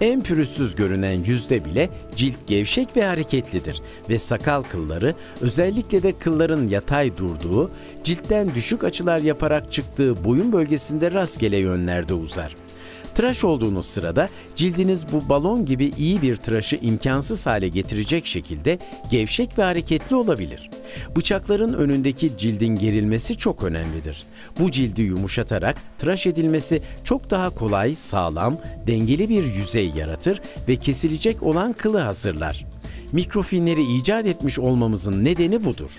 En pürüzsüz görünen yüzde bile cilt gevşek ve hareketlidir ve sakal kılları özellikle de kılların yatay durduğu, ciltten düşük açılar yaparak çıktığı boyun bölgesinde rastgele yönlerde uzar. Tıraş olduğunuz sırada cildiniz bu balon gibi iyi bir tıraşı imkansız hale getirecek şekilde gevşek ve hareketli olabilir. Bıçakların önündeki cildin gerilmesi çok önemlidir. Bu cildi yumuşatarak tıraş edilmesi çok daha kolay, sağlam, dengeli bir yüzey yaratır ve kesilecek olan kılı hazırlar. Mikrofilmleri icat etmiş olmamızın nedeni budur.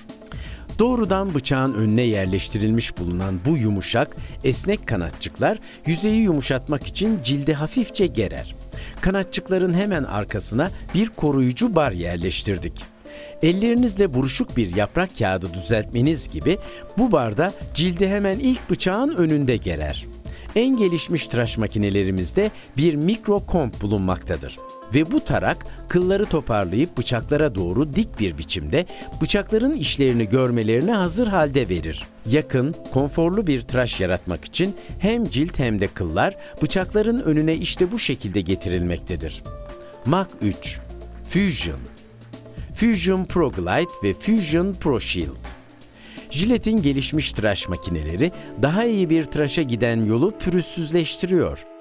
Doğrudan bıçağın önüne yerleştirilmiş bulunan bu yumuşak, esnek kanatçıklar yüzeyi yumuşatmak için cildi hafifçe gerer. Kanatçıkların hemen arkasına bir koruyucu bar yerleştirdik. Ellerinizle buruşuk bir yaprak kağıdı düzeltmeniz gibi bu barda cildi hemen ilk bıçağın önünde gerer. En gelişmiş tıraş makinelerimizde bir mikro komp bulunmaktadır. Ve bu tarak kılları toparlayıp bıçaklara doğru dik bir biçimde bıçakların işlerini görmelerine hazır halde verir. Yakın, konforlu bir tıraş yaratmak için hem cilt hem de kıllar bıçakların önüne işte bu şekilde getirilmektedir. Mach 3 Fusion Fusion Pro Glide ve Fusion Pro Shield Jilet'in gelişmiş tıraş makineleri daha iyi bir tıraşa giden yolu pürüzsüzleştiriyor.